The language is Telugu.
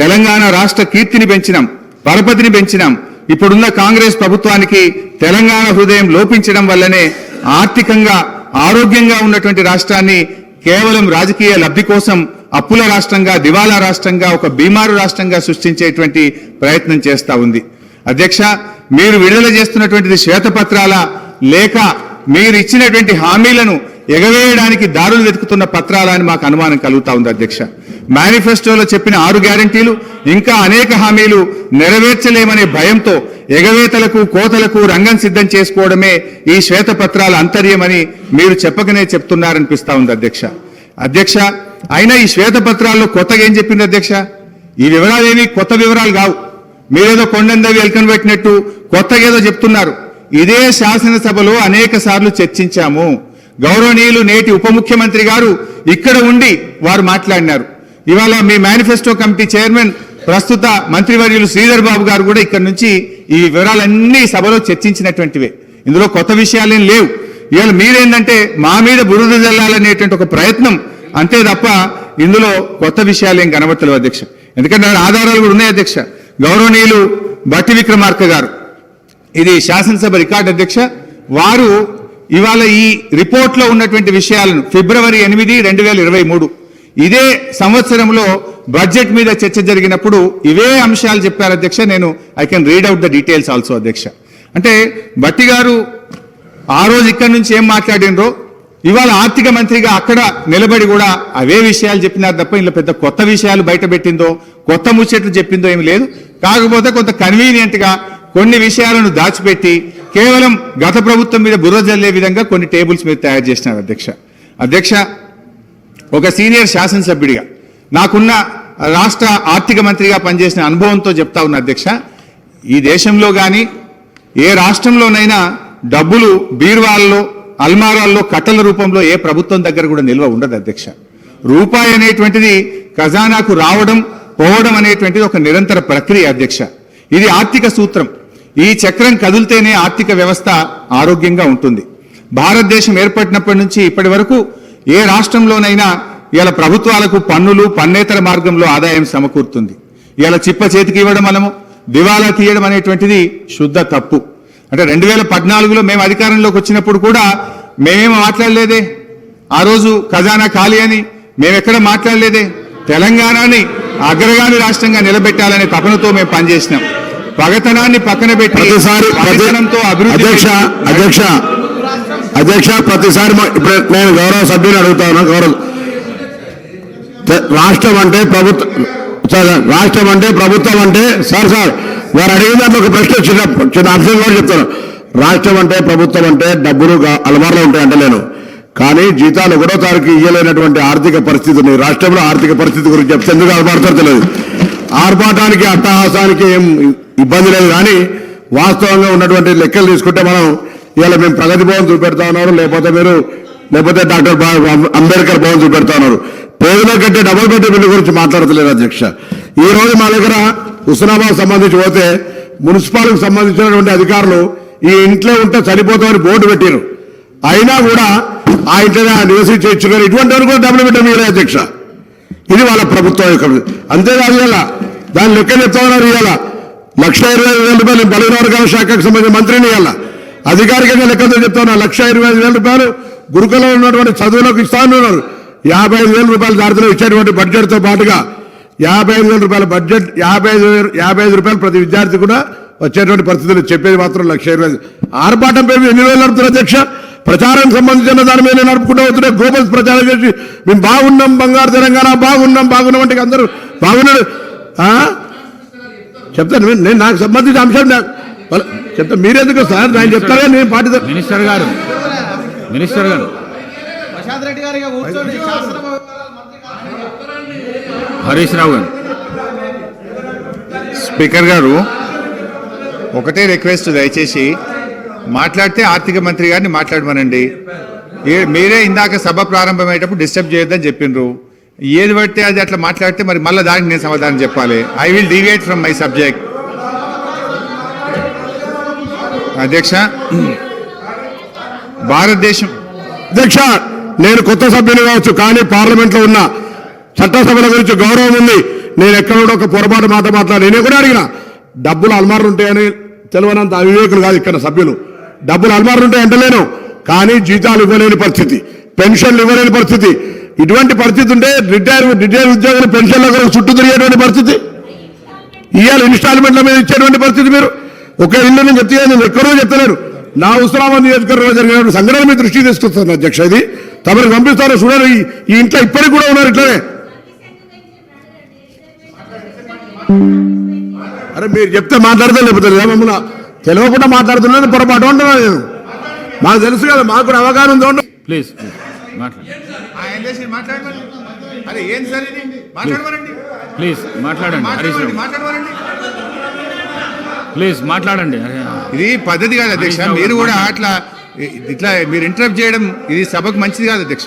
తెలంగాణ రాష్ట్ర కీర్తిని పెంచినాం పరపతిని పెంచినాం. ఇప్పుడున్న కాంగ్రెస్ ప్రభుత్వానికి తెలంగాణ హృదయం లోపించడం వల్లనే ఆర్థికంగా ఆరోగ్యంగా ఉన్నటువంటి రాష్ట్రాన్ని కేవలం రాజకీయ లబ్ధి కోసం అప్పుల రాష్ట్రంగా దివాలా రాష్ట్రంగా ఒక బీమారు రాష్ట్రంగా సృష్టించేటువంటి ప్రయత్నం చేస్తా ఉంది. అధ్యక్ష మీరు విడుదల చేస్తున్నటువంటిది శ్వేతపత్రాల లేక మీరు ఇచ్చినటువంటి హామీలను ఎగవేయడానికి దారులు వెతుకుతున్న పత్రాల అని మాకు అనుమానం కలుగుతా ఉంది అధ్యక్ష. మేనిఫెస్టోలో చెప్పిన ఆరు గ్యారంటీలు ఇంకా అనేక హామీలు నెరవేర్చలేమనే భయంతో ఎగవేతలకు కోతలకు రంగం సిద్ధం చేసుకోవడమే ఈ శ్వేతపత్రాల అంతర్యమని మీరు చెప్పకనే చెప్తున్నారనిపిస్తా ఉంది అధ్యక్ష. అధ్యక్ష అయినా ఈ శ్వేతపత్రాల్లో కొత్తగా ఏం చెప్పింది అధ్యక్ష? ఈ వివరాలేమీ కొత్త వివరాలు కావు. మీరేదో కొండందవి ఎల్కన్ పెట్టినట్టు కొత్తగా ఏదో చెప్తున్నారు. ఇదే శాసనసభలో అనేక సార్లు చర్చించాము. గౌరవనీయులు నేటి ఉప ముఖ్యమంత్రి గారు ఇక్కడ ఉండి వారు మాట్లాడినారు. ఇవాళ మీ మేనిఫెస్టో కమిటీ చైర్మన్ ప్రస్తుత మంత్రివర్యులు శ్రీధర్ బాబు గారు కూడా ఇక్కడ నుంచి ఈ వివరాలన్నీ సభలో చర్చించినటువంటివే. ఇందులో కొత్త విషయాలేం లేవు. ఇవాళ మీరేంటంటే మా మీద బురద జల్లాలనేటువంటి ఒక ప్రయత్నం అంతే తప్ప ఇందులో కొత్త విషయాలు కనబడతలేవు అధ్యక్ష. ఎందుకంటే ఆధారాలు కూడా ఉన్నాయి అధ్యక్ష. గౌరవనీయులు బట్టి విక్రమార్క గారు. ఇది శాసనసభ రికార్డు అధ్యక్ష. వారు ఇవాళ ఈ రిపోర్ట్లో ఉన్నటువంటి విషయాలను ఫిబ్రవరి ఎనిమిది రెండు వేల ఇరవై మూడు ఇదే సంవత్సరంలో బడ్జెట్ మీద చర్చ జరిగినప్పుడు ఇవే అంశాలు చెప్పారు అధ్యక్ష. నేను I can read out the details also అధ్యక్ష. అంటే బట్టి గారు ఆ రోజు ఇక్కడి నుంచి ఏం మాట్లాడినరో ఇవాళ ఆర్థిక మంత్రిగా అక్కడ నిలబడి కూడా అవే విషయాలు చెప్పినారు తప్ప ఇందులో పెద్ద కొత్త విషయాలు బయట పెట్టిందో కొత్త ముచ్చట్లు చెప్పిందో ఏమి లేదు. కాకపోతే కొంత కన్వీనియంట్గా కొన్ని విషయాలను దాచిపెట్టి కేవలం గత ప్రభుత్వం మీద బుర్ర జల్లే విధంగా కొన్ని టేబుల్స్ మీద తయారు చేసినారు అధ్యక్ష. అధ్యక్ష ఒక సీనియర్ శాసనసభ్యుడిగా నాకున్న రాష్ట్ర ఆర్థిక మంత్రిగా పనిచేసిన అనుభవంతో చెప్తా ఉన్న అధ్యక్ష ఈ దేశంలో కానీ ఏ రాష్ట్రంలోనైనా డబ్బులు బీర్వాల్లో అల్మారాల్లో కట్టల రూపంలో ఏ ప్రభుత్వం దగ్గర కూడా నిల్వ ఉండదు అధ్యక్ష. రూపాయి అనేటువంటిది ఖజానాకు రావడం పోవడం అనేటువంటిది ఒక నిరంతర ప్రక్రియ అధ్యక్ష. ఇది ఆర్థిక సూత్రం. ఈ చక్రం కదిలితేనే ఆర్థిక వ్యవస్థ ఆరోగ్యంగా ఉంటుంది. భారతదేశం ఏర్పడినప్పటి నుంచి ఇప్పటి వరకు ఏ రాష్ట్రంలోనైనా ఇలా ప్రభుత్వాలకు పన్నులు పన్నేతర మార్గంలో ఆదాయం సమకూరుతుంది. ఇలా చిప్ప చేతికి ఇవ్వడం మనము దివాలా తీయడం అనేటువంటిది శుద్ధ తప్పు. అంటే రెండు వేల పద్నాలుగులో మేము అధికారంలోకి వచ్చినప్పుడు కూడా మేమేం మాట్లాడలేదే? ఆ రోజు ఖజానా ఖాళీ అని మేమెక్కడ మాట్లాడలేదే? తెలంగాణని అగ్రగామి రాష్ట్రంగా నిలబెట్టాలనే తపనతో మేము పనిచేసినాం. పగతనాన్ని పక్కన పెట్టి ప్రతిసారి అభివృద్ధి అధ్యక్ష అధ్యక్ష అధ్యక్ష ప్రతిసారి ఇప్పుడు నేను గౌరవ సభ్యుని అడుగుతాను గౌరవ రాష్ట్రం అంటే ప్రభుత్వం రాష్ట్రం అంటే ప్రభుత్వం అంటే సార్ సార్ వారు అడిగిన దాంట్లో ఒక ప్రశ్న చిన్న చిన్న అంశం కూడా చెప్తాను. రాష్ట్రం అంటే ప్రభుత్వం అంటే డబ్బులు గా- అలవారులో అంటలేను కానీ జీతాలు ఒకటో తారీఖు ఇయ్యలేనటువంటి ఆర్థిక పరిస్థితి ఉన్నాయి రాష్ట్రంలో ఆర్థిక పరిస్థితి గురించి చెప్తే ఎందుకు అలవాడతారో తెలియదు ఆర్భాటానికి అట్టహాసానికి ఏం ఇబ్బంది లేదు. కానీ వాస్తవంగా ఉన్నటువంటి లెక్కలు తీసుకుంటే మనం ఇవాళ మేము ప్రగతి భవన్ చూపెడతా ఉన్నారు లేకపోతే మీరు లేకపోతే డాక్టర్ అంబేద్కర్ భవన్ చూపెడతా ఉన్నారు. పేదల కంటే డబుల్ బెడ్ బిల్లు గురించి మాట్లాడతలేదు అధ్యక్ష. ఈ రోజు మా దగ్గర హుస్నాబాద్ సంబంధించి పోతే మున్సిపాలిటీకి సంబంధించినటువంటి అధికారులు ఈ ఇంట్లో ఉంటే చనిపోతామని బోర్డు పెట్టారు అయినా కూడా ఆ ఇంట్లో నివసించి ఇచ్చుకొని ఇటువంటి వరకు కూడా డబ్బులు పెట్టడం అధ్యక్ష. ఇది వాళ్ళ ప్రభుత్వం యొక్క అంతేకాదు ఇవాళ దాని లెక్క చెప్తా ఉన్నారు ఇవాళ. లక్ష ఇరవై ఐదు వేల రూపాయలు బలహీన వర్గాల శాఖకు సంబంధించిన మంత్రిని ఇవాళ. అధికారికంగా లెక్కతో చెప్తాను లక్ష ఇరవై ఐదు వేల రూపాయలు గురుకులంలో ఉన్నటువంటి చదువులకు ఇస్తాను యాభై ఐదు వేల రూపాయల దారిలో ఇచ్చేటువంటి బడ్జెట్తో పాటుగా యాభై ఐదు వేల రూపాయల బడ్జెట్ యాభై ఐదు వేల- యాభై ఐదు రూపాయలు ప్రతి విద్యార్థి కూడా వచ్చేటువంటి పరిస్థితులు చెప్పేది మాత్రం లక్ష ఇరవై ఆర్భాటం పేరు ఎన్ని వేలు నడుపుతున్నారు అధ్యక్ష? ప్రచారం సంబంధించిన దాని మీద నడుపుకుంటూ వస్తుంటే గోబల్స్ ప్రచారం చేసి మేము బాగున్నాం బంగారు తెలంగాణ బాగున్నాం బాగున్నాం అంటే అందరూ బాగున్నారు చెప్తాను నేను- నాకు సంబంధించిన అంశం నాకు- చెప్తా మీరెందుకు సార్? నేను చెప్తారా నేను పార్టీ మినిస్టర్ గారు. మినిస్టర్ గారు. హరీష్ రావు గారు. స్పీకర్ గారు ఒకటే రిక్వెస్ట్ దయచేసి మాట్లాడితే ఆర్థిక మంత్రి గారిని మాట్లాడమనండి. ఏ- మీరే ఇందాక సభ ప్రారంభమయ్యేటప్పుడు డిస్టర్బ్ చేయొద్దని చెప్పిండ్రు. ఏది పడితే అది అట్లా మాట్లాడితే మరి మళ్ళీ దానికి నేను సమాధానం చెప్పాలి. I will deviate from my subject అధ్యక్ష భారతదేశం. అధ్యక్ష నేను కొత్త సభ్యుని కావచ్చు కానీ పార్లమెంట్లో ఉన్న చట్టసభల గురించి గౌరవం ఉంది. నేను ఎక్కడ కూడా ఒక పొరపాటు మాట మాట్లాడి నేను కూడా అడిగిన డబ్బులు అల్మార్లు ఉంటాయని తెలియనంత అవివేకులు కాదు ఇక్కడ సభ్యులు. డబ్బులు అల్మార్లు ఉంటాయి అంటలేను కానీ జీతాలు ఇవ్వలేని పరిస్థితి పెన్షన్లు ఇవ్వలేని పరిస్థితి. ఇటువంటి పరిస్థితి ఉంటే రిటైర్ రిటైర్ ఉద్యోగులు పెన్షన్ల కొరకు చుట్టూ తిరిగేటువంటి పరిస్థితి. ఇవాళ ఇన్స్టాల్మెంట్ల మీద ఇచ్చేటువంటి పరిస్థితి మీరు. ఒక ఇల్లు నేను చెప్తే నేను ఎక్కడో చెప్తలేను. నా ఉత్తరాబాద్ నియోజకవర్గంలో జరిగిన సంఘటన మీ దృష్టికి తీసుకొస్తాను అధ్యక్ష. ఇది తమరికి పంపిస్తాను చూడండి ఈ- ఇంట్లో ఇప్పటికి కూడా ఉన్నారు ఇట్లనే. అరే మీరు చెప్తే మాట్లాడితే లేకపోతే లేదా మమ్మల్ని తెలియకుండా మాట్లాడుతున్నాను పొరపాటు అంటున్నాను నేను. మాకు తెలుసు కదా మాకు కూడా అవగాహన ఉంది. ప్లీజ్. ప్లీజ్. మాట్లాడండి. ఆయన చేసి మాట్లాడమని అరే ఏం సార్ ఇది మాట్లాడమనండి ప్లీజ్ మాట్లాడండి హరీష్ రావు మాట్లాడమనండి ప్లీజ్ మాట్లాడండి. ఇది పద్ధతి కాదు అధ్యక్ష. మీరు కూడా అట్లా ఇట్లా మీరు ఇంటరప్ట్ చేయడం ఇది సభకు మంచిది కాదు అధ్యక్ష.